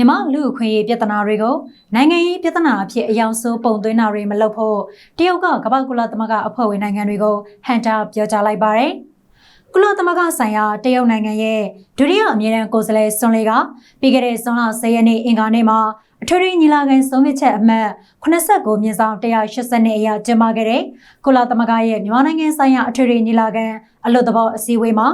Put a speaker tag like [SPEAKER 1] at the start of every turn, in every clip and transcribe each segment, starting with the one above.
[SPEAKER 1] မြမလူအခွင့်အရေးပြဿနာတွေကိုနိုင်ငံရေးပြဿနာအဖြစ်အယောင်ဆိုးပုံသွင်းတာတွေမလုပ်ဖို့တရုတ်ကကမ္ဘာကုလသမဂ္ဂအဖွဲ့ဝင်နိုင်ငံတွေကိုဟန်တာပြောကြားလိုက်ပါတယ်။ကုလသမဂ္ဂဆိုင်ရာတရုတ်နိုင်ငံရဲ့ဒုတိယအမြဲတမ်းကိုယ်စားလှယ်ဆွန်လီကပြီးခဲ့တဲ့ဇွန်လ10ရက်နေ့အင်္ဂါနေ့မှာအထွေထွေညီလာခံဆုံးဖြတ်ချက်အမှတ်89မြင်းဆောင်180နှစ်အရာကျင်းပခဲ့တဲ့ကုလသမဂ္ဂရဲ့မြန်မာနိုင်ငံဆိုင်ရာအထွေထွေညီလာခံအလွတ်တဘောအစည်းအဝေးမှာ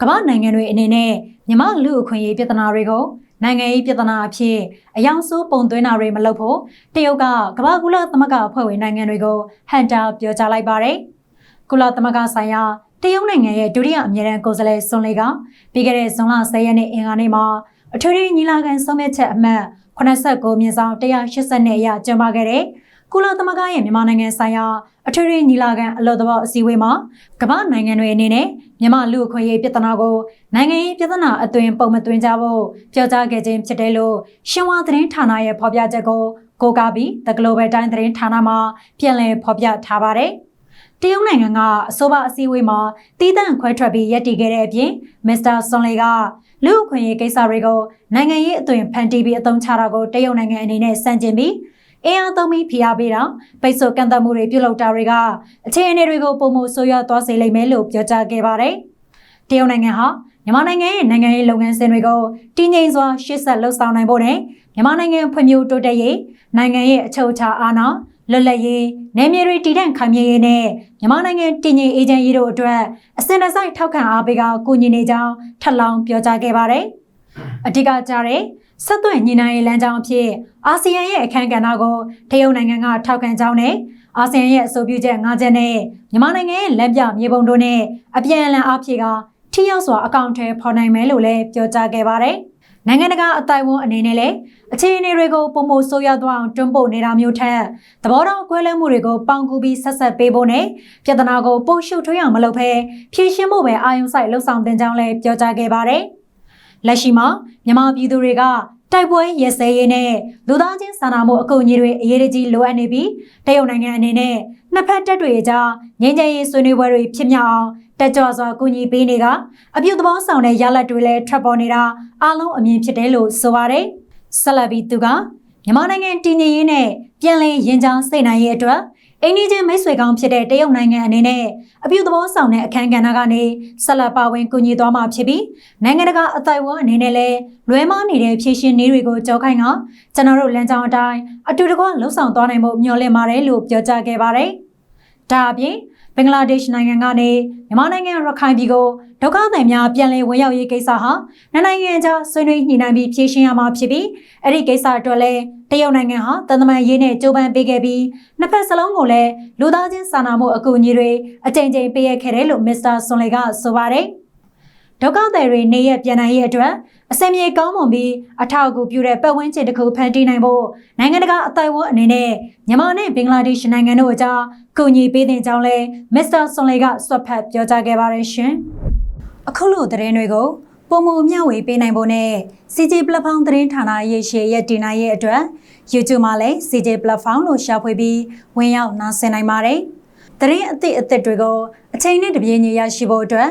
[SPEAKER 1] ကမ္ဘာနိုင်ငံတွေအနေနဲ့မြန်မာလူအခွင့်အရေးပြဿနာတွေကို နိုင်ငံရေးပြဿနာအဖြစ်အယောင်ဆိုးပုံသွင်းတာတွေမလုပ်ဖို့တရုတ်ကကမ္ဘာကုလသမဂ္ဂအဖွဲ့ဝင်နိုင်ငံတွေကိုဟန်တာပြောကြားလိုက်ပါတယ်။ကုလသမဂ္ဂဆိုင်ရာတရုတ်နိုင်ငံရဲ့ဒုတိယအမြဲတမ်းကိုယ်စားလှယ်ဆွန်လီကပြီးခဲ့တဲ့ဇွန်လ10ရက်နေ့အင်္ဂါနေ့မှာအထွေထွေညီလာခံဆုံးဖြတ်ချက်အမှတ်89မြင်းဆောင်180နှစ်အရကျင်းပခဲ့တဲ့ ကုလသမဂ္ဂရဲ့မြန်မာနိုင်ငံဆိုင်ရာအထွေထွေညီလာခံအလို့တော်အစည်းအဝေးမှာကမ္ဘာနိုင်ငံတွေအနေနဲ့မြန်မာလူအခွင့်အရေးပြဿနာကိုနိုင်ငံရေးပြဿနာအသွင်ပုံမသွင်းကြဖို့ပြောကြားခဲ့ခြင်းဖြစ်တယ်လို့ရှင်ဝါသတင်းဌာနရဲ့ဖော်ပြချက်ကိုကိုကာဘီ The Global Times သတင်းဌာနမှပြန်လည်ဖော်ပြထားပါတယ်။တရုတ်နိုင်ငံကအဆိုပါအစည်းအဝေးမှာတီးတန့်ခွဲထွက်ပြီးရပ်တည်ခဲ့တဲ့အပြင်မစ္စတာဆွန်လီကလူ့အခွင့်အရေးကိစ္စတွေကိုနိုင်ငံရေးအသွင်ဖန်တီးပြီးအသုံးချတာကိုတရုတ်နိုင်ငံအနေနဲ့စန့်ကျင်ပြီး အင်အားသုံးပြီးဖိအားပေးတာပိတ်ဆို့ကန့်သတ်မှုတွေပြုလုပ်တာတွေကအခြေအနေတွေကိုပုံမှုဆိုးရွားသွားစေလိမ့်မယ်လို့ပြောကြားခဲ့ပါတယ်။တရုတ်နိုင်ငံဟာမြန်မာနိုင်ငံရဲ့နိုင်ငံရေးလုပ်ငန်းစဉ်တွေကိုတည်ငြိမ်စွာရှေ့ဆက်လှုပ်ဆောင်နိုင်ဖို့နဲ့မြန်မာနိုင်ငံဖွံ့ဖြိုးတိုးတက်ရေးနိုင်ငံရဲ့အချုပ်အခြာအာဏာလွတ်လပ်ရေးနယ်မြေတွေတည်တံ့ခိုင်မြဲရေးနဲ့မြန်မာနိုင်ငံတည်ငြိမ်အေးချမ်းရေးတို့အတွက်အစဉ်တစိုက်ထောက်ခံအားပေးကကူညီနေကြောင်းထပ်လောင်းပြောကြားခဲ့ပါတယ်။အဓိကကြားတဲ့ ဆက်သွယ်ညီနိုင်ရေးလမ်းကြောင်းအဖြစ်အာဆီယံရဲ့အခမ်းကဏ္ဍကိုတရုတ်နိုင်ငံကထောက်ခံကြောင်းနဲ့အာဆီယံရဲ့အဆိုပြုချက်၅ချက်နဲ့မြန်မာနိုင်ငံရဲ့လက်ပြမြေပုံတို့နဲ့အပြန်အလှန်အားဖြည့်ကထိရောက်စွာအကောင့်ထဲဖော်နိုင်မယ်လို့လည်းပြောကြားခဲ့ပါတယ်။နိုင်ငံတကာအတိုင်းအဝန်အနေနဲ့လည်းအခြေအနေတွေကိုပုံမဆိုးရသွားအောင်တွန်းပို့နေတာမျိုးထက်သဘောထားကွဲလွဲမှုတွေကိုပေါင်ကူပြီးဆက်ဆက်ပေးဖို့နဲ့ပြဿနာကိုပိုရှုပ်ထွေးအောင်မလုပ်ဘဲဖြေရှင်းဖို့ပဲအာရုံစိုက်လှုပ်ဆောင်တင်ကြောင်းလည်းပြောကြားခဲ့ပါတယ်။ လက်ရှိမှာမြန်မာပြည်သူတွေကတိုက်ပွဲရစဲရေးနဲ့လူသားချင်းစာနာမှုအကူအညီတွေအရေးကြီးလိုအပ်နေပြီးတရုတ်နိုင်ငံအနေနဲ့နှစ်ဖက်တပ်တွေအကြားငြိမ်းချမ်းရေးဆွေးနွေးပွဲတွေဖြစ်မြောက်အောင်တက်ကြွစွာကူညီပေးနေကအပြုသဘောဆောင်တဲ့ရလဒ်တွေလည်းထွက်ပေါ်နေတာအားလုံးအမြင်ဖြစ်တယ်လို့ဆိုပါတယ်။ဆက်လက်ပြီးသူကမြန်မာနိုင်ငံတည်ငြိမ်ရေးနဲ့ပြည်လည်ရင်ကြားစိတ်နိုင်ရေးအတွက် အိန္ဒိချင်းမိတ်ဆွေကောင်းဖြစ်တဲ့တရုတ်နိုင်ငံအနေနဲ့အပြုသဘောဆောင်တဲ့အခမ်းကဏ္ဍကနေဆက်လက်ပါဝင်ကူညီသွားမှာဖြစ်ပြီးနိုင်ငံတကာအသိုက်အဝန်းအနေနဲ့လည်းလွဲမားနေတဲ့ဖြည့်ရှင်နည်းတွေကိုကြောက်ခိုင်းကကျွန်တော်တို့လမ်းကြောင်းအတိုင်းအတူတကွလှုပ်ဆောင်သွားနိုင်ဖို့မျှော်လင့်ပါတယ်လို့ပြောကြားခဲ့ပါတယ်။ ဒါအပြင်ဘင်္ဂလားဒေ့ရှ်နိုင်ငံကနေမြန်မာနိုင်ငံရခိုင်ပြည်ကိုဒုက္ခသည်များပြန်လည်ဝင်ရောက်ရေးကိစ္စဟာနှစ်နိုင်ငံကြားဆွေးနွေးညှိနှိုင်းပြီးဖြေရှင်းရမှာဖြစ်ပြီးအဲ့ဒီကိစ္စအတွက်လည်းတရုတ်နိုင်ငံဟာတန်တမန်ရေးနဲ့ကြိုးပမ်းပေးခဲ့ပြီးနှစ်ဖက်စလုံးကိုလည်းလူသားချင်းစာနာမှုအကူအညီတွေအကြိမ်ကြိမ်ပေးရခဲ့တယ်လို့မစ္စတာဆွန်လီကဆိုပါတယ်ဒုက္ခသည်တွေနေရပြန်နိုင်ရေးအတွက် အစင်မြေကောင်းမွန်ပြီးအထောက်အကူပြုတဲ့ပတ်ဝန်းကျင်တစ်ခုဖန်တီးနိုင်ဖို့နိုင်ငံတကာအသိုက်အဝန်းအနေနဲ့မြန်မာနဲ့ဘင်္ဂလားဒေ့ရှ်နိုင်ငံတို့အကြားကူညီပေးတဲ့ကြောင်းလဲမစ္စတာဆွန်လီကဆွတ်ဖတ်ပြောကြားခဲ့ပါတယ်ရှင်။အခုလိုသတင်းတွေကိုပုံမမျှဝေပေးနိုင်ဖို့နဲ့ CJ Platform သတင်းဌာနရဲ့ရှေ့ရက်တင်နိုင်ရဲ့အတွက် YouTube မှာလည်း CJ Platform လို့ရှာဖွေပြီးဝင်ရောက်နားဆင်နိုင်ပါတယ်။သတင်းအသစ်အသစ်တွေကိုအချိန်နဲ့တပြေးညီရရှိဖို့အတွက်